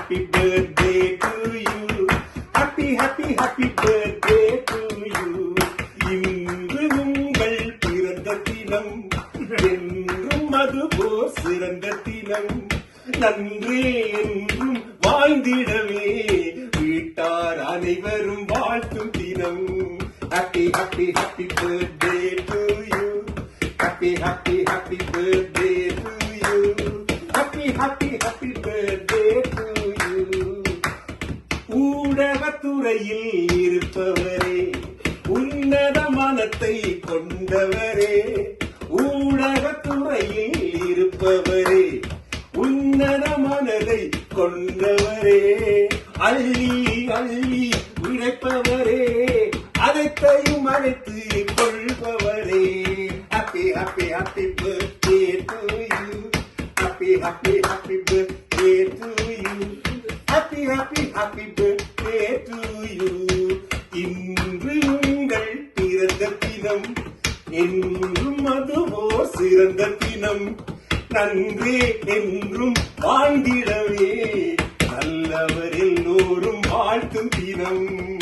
Happy birthday to you. Happy, happy, happy birthday to you. இன்று உங்கள் பிறந்த தினம். என்றும் அது போர் சிறந்த தினம். நன்றே என்றும் வாழ்ந்திடவே. வீட்டார் அனைவரும் வாழ்த்தும் தினம். Happy happy happy birthday to you happy happy happy birthday to you happy happy happy birthday to you இருப்பவரே உன்னத மனத்தை கொண்டவரே ஊடகத்துறையில் இருப்பவரே உன்னத மனதை கொண்டவரே. அள்ளி அள்ளி உழைப்பவரே அனைத்தையும் அழைத்து கொள்பவரே. Happy happy happy birthday to you happy happy happy birthday to you happy happy happy birthday இன்று உங்கள் பிறந்த தினம் என்றும் அதுவோ சிறந்த தினம். நன்றே என்றும் வாழ்ந்திடவே நல்லவர் எல்லோரும் வாழ்த்தும் தினம்.